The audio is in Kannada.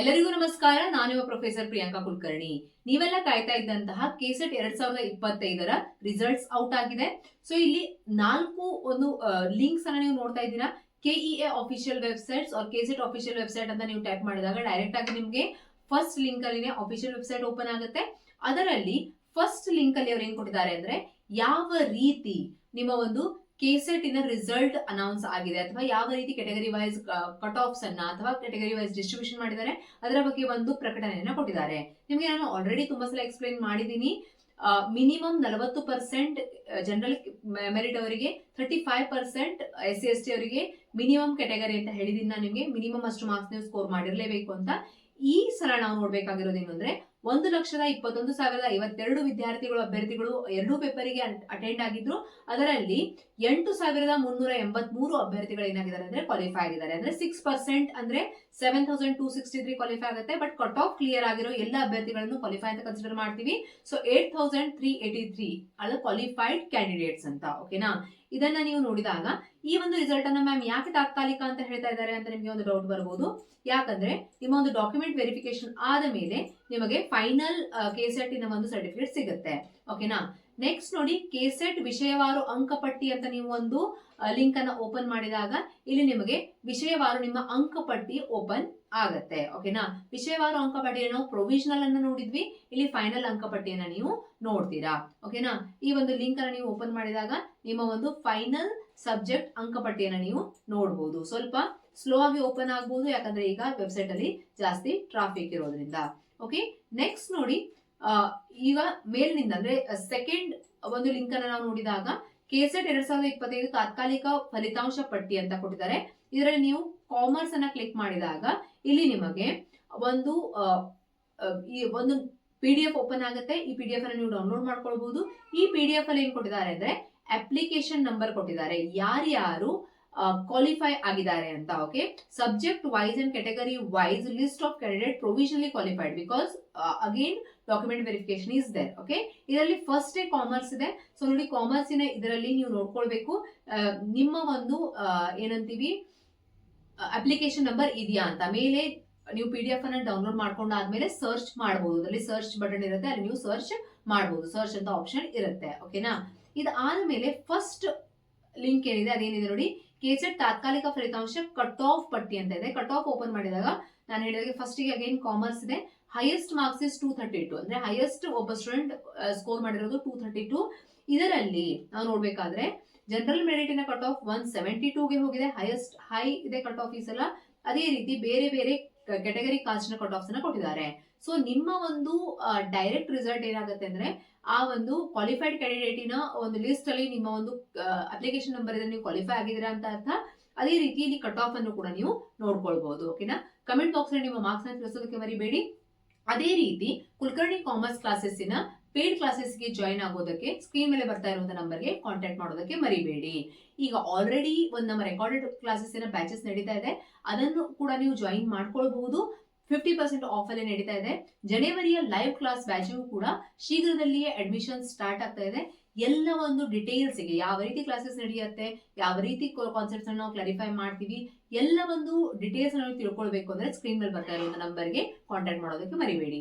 ಎಲ್ಲರಿಗೂ ನಮಸ್ಕಾರ. ನಾನಿವ ಪ್ರೊಫೆಸರ್ ಪ್ರಿಯಾಂಕಾ ಕುಲಕರ್ಣಿ. ನೀವೆಲ್ಲ ಕಾಯ್ತಾ ಇದ್ದಂತಹ ಕೆಸೆಟ್ ಎರಡ್ ಸಾವಿರದ ಇಪ್ಪತ್ತೈದರ ರಿಸಲ್ಟ್ಸ್ ಔಟ್ ಆಗಿದೆ. ಸೊ ಇಲ್ಲಿ ನಾಲ್ಕು ಒಂದು ಲಿಂಕ್ಸ್ ಅನ್ನ ನೀವು ನೋಡ್ತಾ ಇದ್ದೀರಾ. KEA official websites or KSET official website ಅಂತ ನೀವು ಟೈಪ್ ಮಾಡಿದಾಗ ಡೈರೆಕ್ಟ್ ಆಗಿ ನಿಮಗೆ ಫಸ್ಟ್ ಲಿಂಕ್ ಅಲ್ಲಿ ಅಫಿಷಿಯಲ್ ವೆಬ್ಸೈಟ್ ಓಪನ್ ಆಗುತ್ತೆ. ಅದರಲ್ಲಿ ಫಸ್ಟ್ ಲಿಂಕ್ ಅಲ್ಲಿ ಅವ್ರು ಏನ್ ಕೊಟ್ಟಿದ್ದಾರೆ ಅಂದ್ರೆ ಯಾವ ರೀತಿ ನಿಮ್ಮ ಒಂದು ಕೆಸೆಟ್ ಇನ ರಿಸಲ್ಟ್ ಅನೌನ್ಸ್ ಆಗಿದೆ. ಅಥವಾ ಯಾವ ರೀತಿ ಕೆಟಗರಿ ವೈಸ್ ಕಟ್ ಆಫ್ಸ್ ಅನ್ನ ಅಥವಾ ಕೆಟಗರಿ ವೈಸ್ ಡಿಸ್ಟ್ರಿಬ್ಯೂಷನ್ ಮಾಡಿದ್ದಾರೆ, ಅದರ ಬಗ್ಗೆ ಒಂದು ಪ್ರಕಟಣೆಯನ್ನ ಕೊಟ್ಟಿದ್ದಾರೆ. ನಿಮಗೆ ನಾನು ಆಲ್ರೆಡಿ ತುಂಬಾ ಸಲ ಎಕ್ಸ್ಪ್ಲೈನ್ ಮಾಡಿದ್ದೀನಿ ಮಿನಿಮಮ್ ನಲವತ್ತು ಪರ್ಸೆಂಟ್ ಜನರಲ್ ಮೆರಿಟ್ ಅವರಿಗೆ thirty five percent S C S T ಅವರಿಗೆ ಮಿನಿಮಮ್ ಕೆಟಗರಿ ಅಂತ ಹೇಳಿದೀನಿ ನಾನು ನಿಮಗೆ. ಮಿನಿಮಮ್ ಅಷ್ಟು ಮಾರ್ಕ್ಸ್ ನೀವು ಸ್ಕೋರ್ ಮಾಡಿರಲೇಬೇಕು ಅಂತ. ಈ ಸಲ ನಾವು ನೋಡಬೇಕಾಗಿರೋದು ಏನು ಅಂದ್ರೆ ಒಂದು ಲಕ್ಷದ ಇಪ್ಪತ್ತೊಂದು ಸಾವಿರದ ಐವತ್ತೆರಡು ವಿದ್ಯಾರ್ಥಿಗಳು ಅಭ್ಯರ್ಥಿಗಳು ಎರಡೂ ಪೇಪರಿಗೆ ಅಟೆಂಡ್ ಆಗಿದ್ರು. ಅದರಲ್ಲಿ ಎಂಟು ಸಾವಿರದ ಮುನ್ನೂರ ಎಂಬತ್ಮೂರು ಅಭ್ಯರ್ಥಿಗಳು ಏನಾಗಿದ್ದಾರೆ ಅಂದ್ರೆ ಕ್ವಾಲಿಫೈ ಆಗಿದ್ದಾರೆ. ಅಂದ್ರೆ ಸಿಕ್ಸ್ ಪರ್ಸೆಂಟ್ ಅಂದ್ರೆ seven thousand two sixty three qualify ಆಗುತ್ತೆ. ಬಟ್ ಕಟ್ ಆಫ್ ಕ್ಲಿಯರ್ ಆಗಿರೋ ಎಲ್ಲ ಅಭ್ಯರ್ಥಿಗಳನ್ನು ಕ್ವಾಲಿಫೈ ಅಂತ ಕನ್ಸಿಡರ್ ಮಾಡ್ತೀವಿ. So eight thousand three eighty three ಅದು ಕ್ವಾಲಿಫೈಡ್ ಕ್ಯಾಂಡಿಡೇಟ್ಸ್ ಅಂತ ಓಕೆನಾ ಇದನ್ನ ನೀವು ನೋಡಿದಾಗ ಈ ಒಂದು ರಿಸಲ್ಟ್ ಅನ್ನ ಮ್ಯಾಮ್ ಯಾಕೆ ತಾತ್ಕಾಲಿಕ ಅಂತ ಹೇಳ್ತಾ ಇದ್ದಾರೆ ಅಂತ ನಿಮಗೆ ಒಂದು ಡೌಟ್ ಬರಬಹುದು ಯಾಕಂದ್ರೆ ನಿಮ್ಮ ಒಂದು ಡಾಕ್ಯುಮೆಂಟ್ ವೆರಿಫಿಕೇಶನ್ ಆದ ಮೇಲೆ ನಿಮಗೆ ಫೈನಲ್ ಕೆಸೆಟ್ನ ಒಂದು ಸರ್ಟಿಫಿಕೇಟ್ ಸಿಗುತ್ತೆ. ಓಕೆನಾ ನೆಕ್ಸ್ಟ್ ನೋಡಿ ಕೆಸೆಟ್ ವಿಷಯವಾರು ಅಂಕಪಟ್ಟಿ ಅಂತ ನೀವು ಒಂದು ಲಿಂಕ್ ಅನ್ನ ಓಪನ್ ಮಾಡಿದಾಗ ಇಲ್ಲಿ ನಿಮಗೆ ವಿಷಯವಾರು ನಿಮ್ಮ ಅಂಕಪಟ್ಟಿ ಓಪನ್ ಆಗತ್ತೆ. ಓಕೆನಾ ವಿಷಯವಾರು ಅಂಕಪಟ್ಟಿಯನ್ನು ನಾವು ಪ್ರೊವಿಷನಲ್ ಅನ್ನ ನೋಡಿದ್ವಿ. ಇಲ್ಲಿ ಫೈನಲ್ ಅಂಕಪಟ್ಟಿಯನ್ನ ನೀವು ನೋಡ್ತೀರಾ. ಓಕೆನಾ ಈ ಒಂದು ಲಿಂಕ್ ಅನ್ನ ನೀವು ಓಪನ್ ಮಾಡಿದಾಗ ನಿಮ್ಮ ಒಂದು ಫೈನಲ್ ಸಬ್ಜೆಕ್ಟ್ ಅಂಕಪಟ್ಟಿಯನ್ನು ನೀವು ನೋಡಬಹುದು ಸ್ವಲ್ಪ ಸ್ಲೋ ಆಗಿ ಓಪನ್ ಆಗಬಹುದು ಯಾಕಂದ್ರೆ ಈಗ ವೆಬ್ಸೈಟ್ ಅಲ್ಲಿ ಜಾಸ್ತಿ ಟ್ರಾಫಿಕ್ ಇರೋದ್ರಿಂದ. ಓಕೆ ನೆಕ್ಸ್ಟ್ ನೋಡಿ ಈಗ ಮೇಲಿನಿಂದ ಅಂದ್ರೆ ಸೆಕೆಂಡ್ ಒಂದು ಲಿಂಕ್ ಅನ್ನ ನಾವು ನೋಡಿದಾಗ ಕೆಸೆಟ್ ಎರಡ್ ಸಾವಿರದ ಇಪ್ಪತ್ತೈದು ತಾತ್ಕಾಲಿಕ ಫಲಿತಾಂಶ ಪಟ್ಟಿ ಅಂತ ಕೊಟ್ಟಿದ್ದಾರೆ. ಇದರಲ್ಲಿ ನೀವು ಕಾಮರ್ಸ್ ಅನ್ನ ಕ್ಲಿಕ್ ಮಾಡಿದಾಗ, ಇಲ್ಲಿ ನಿಮಗೆ ಒಂದು ಈ ಒಂದು ಪಿ ಡಿ ಎಫ್ ಓಪನ್ ಆಗುತ್ತೆ. ಈ ಪಿ ಡಿ ಎಫ್ ಅನ್ನ ನೀವು ಡೌನ್ಲೋಡ್ ಮಾಡ್ಕೊಳ್ಬಹುದು ಈ ಪಿ ಡಿ ಎಫ್ ಅಲ್ಲಿ ಏನ್ ಕೊಟ್ಟಿದ್ದಾರೆ ಅಂದ್ರೆ ಅಪ್ಲಿಕೇಶನ್ ನಂಬರ್ ಕೊಟ್ಟಿದ್ದಾರೆ. ಯಾರ್ಯಾರು ಕ್ವಾಲಿಫೈ ಆಗಿದ್ದಾರೆ ಅಂತ okay subject wise and category wise list of candidate provisionally qualified because again document verification is there okay ಇದರಲ್ಲಿ ಫಸ್ಟ್ ಕಾಮರ್ಸ್ ಇದೆ. ಸೊ ನೋಡಿ ಕಾಮರ್ಸಿನ ಇದರಲ್ಲಿ ನೀವು ನೋಡ್ಕೊಳ್ಬೇಕು. ನಿಮ್ಮ ಒಂದು ಏನಂತೀವಿ ಅಪ್ಲಿಕೇಶನ್ ನಂಬರ್ ಇದೆಯಾ ಅಂತ. ಮೇಲೆ ನೀವು ಪಿ ಡಿ ಎಫ್ ಅನ್ನ ಡೌನ್ಲೋಡ್ ಮಾಡ್ಕೊಂಡಾದ್ಮೇಲೆ ಸರ್ಚ್ ಮಾಡಬಹುದು ಅದರಲ್ಲಿ ಸರ್ಚ್ ಬಟನ್ ಇರುತ್ತೆ, ಅಲ್ಲಿ ನೀವು ಸರ್ಚ್ ಮಾಡಬಹುದು ಸರ್ಚ್ ಅಂತ ಆಪ್ಷನ್ ಇರುತ್ತೆ ಓಕೆನಾ ಇದು ಆದ್ಮೇಲೆ ಫಸ್ಟ್ ಲಿಂಕ್ ಏನಿದೆ, ಅದೇನಿದೆ ನೋಡಿ ಕೆಸೆಟ್ ತಾತ್ಕಾಲಿಕ ಫಲಿತಾಂಶ ಕಟ್ ಆಫ್ ಪಟ್ಟಿ ಅಂತ ಇದೆ. ಕಟ್ ಆಫ್ ಓಪನ್ ಮಾಡಿದಾಗ ನಾನು ಹೇಳಿದಾಗ ಫಸ್ಟ್ಗೆ ಅಗೇನ್ ಕಾಮರ್ಸ್ ಇದೆ. Highest marks is two thirty two ಅಂದ್ರೆ ಹೈಯೆಸ್ಟ್ ಒಬ್ಬ ಸ್ಟೂಡೆಂಟ್ ಸ್ಕೋರ್ ಮಾಡಿರೋದು ಟೂ ಥರ್ಟಿ ಟು ಇದರಲ್ಲಿ ನಾವು ನೋಡ್ಬೇಕಾದ್ರೆ ಜನರಲ್ ಮೆರಿಟಿನ ಕಟ್ ಆಫ್ ಒನ್ ಸೆವೆಂಟಿ ಟೂಗೆ ಹೋಗಿದೆ. ಹೈಯೆಸ್ಟ್ ಹೈ ಇದೆ ಕಟ್ ಆಫ್ ಈ ಸಲ. ಅದೇ ರೀತಿ ಬೇರೆ ಬೇರೆ ಕೆಟಗರಿ ಕಾಸ್ಟ್ನ ಕಟ್ ಆಫ್ಸ್ನ ಕೊಟ್ಟಿದ್ದಾರೆ. ಸೊ ನಿಮ್ಮ ಒಂದು ಡೈರೆಕ್ಟ್ ರಿಸಲ್ಟ್ ಏನಾಗುತ್ತೆ ಅಂದ್ರೆ, ಆ ಒಂದು ಕ್ವಾಲಿಫೈಡ್ ಕ್ಯಾಂಡಿಡೇಟಿನ ಒಂದು ಲಿಸ್ಟ್ ಅಲ್ಲಿ ನಿಮ್ಮ ಒಂದು ಅಪ್ಲಿಕೇಶನ್ ನಂಬರ್ ಇದ್ರೆ ನೀವು ಕ್ವಾಲಿಫೈ ಆಗಿದ್ದೀರಾ ಅಂತ ಅರ್ಥ. ಅದೇ ರೀತಿ ಇಲ್ಲಿ ಕಟ್ ಆಫ್ ಅನ್ನು ಕೂಡ ನೀವು ನೋಡ್ಕೊಳ್ಬಹುದು ಓಕೆನಾ ಕಮೆಂಟ್ ಬಾಕ್ಸ್ನಲ್ಲಿ ನಿಮ್ಮ ಮಾರ್ಕ್ಸ್ನ ತಿಳಿಸೋದಕ್ಕೆ ಮರಿಬೇಡಿ. ಅದೇ ರೀತಿ, ಕುಲಕರ್ಣಿ ಕಾಮರ್ಸ್ ಕ್ಲಾಸಸ್ಸಿನ ಪೇಡ್ ಕ್ಲಾಸಸ್ಗೆ ಜಾಯಿನ್ ಆಗೋದಕ್ಕೆ ಸ್ಕ್ರೀನ್ ಮೇಲೆ ಬರ್ತಾ ಇರುವಂತಹ ನಂಬರ್ಗೆ ಕಾಂಟ್ಯಾಕ್ಟ್ ಮಾಡೋದಕ್ಕೆ ಮರಿಬೇಡಿ. ಈಗ ಆಲ್ರೆಡಿ ಒಂದು ನಮ್ಮ ರೆಕಾರ್ಡೆಡ್ ಕ್ಲಾಸಸ್ಸಿನ ಬ್ಯಾಚಸ್ ನಡೀತಾ ಇದೆ. ಅದನ್ನು ಕೂಡ ನೀವು ಜಾಯಿನ್ ಮಾಡ್ಕೊಳ್ಬಹುದು. ಫಿಫ್ಟಿ ಪರ್ಸೆಂಟ್ ಆಫ್ ಅಲ್ಲಿ ನಡೀತಾ ಇದೆ. ಜನವರಿಯ ಲೈವ್ ಕ್ಲಾಸ್ ಬ್ಯಾಚು ಕೂಡ ಶೀಘ್ರದಲ್ಲಿಯೇ ಅಡ್ಮಿಷನ್ ಸ್ಟಾರ್ಟ್ ಆಗ್ತಾ ಇದೆ. ಎಲ್ಲ ಒಂದು ಡಿಟೇಲ್ಸ್ಗೆ ಯಾವ ರೀತಿ ಕ್ಲಾಸಸ್ ನಡೆಯುತ್ತೆ, ಯಾವ ರೀತಿ ಕಾನ್ಸೆಪ್ಟ್ಸ್ ನಾವು ಕ್ಲಾರಿಫೈ ಮಾಡ್ತೀವಿ, ಎಲ್ಲ ಒಂದು ಡಿಟೇಲ್ಸ್ ನಾವು ತಿಳ್ಕೊಳ್ಬೇಕು ಅಂದ್ರೆ ಸ್ಕ್ರೀನ್ ಮೇಲೆ ಬರ್ತಾ ಇರುವಂತ ನಂಬರ್ಗೆ ಕಾಂಟ್ಯಾಕ್ಟ್ ಮಾಡೋದಕ್ಕೆ ಮರಿಬೇಡಿ.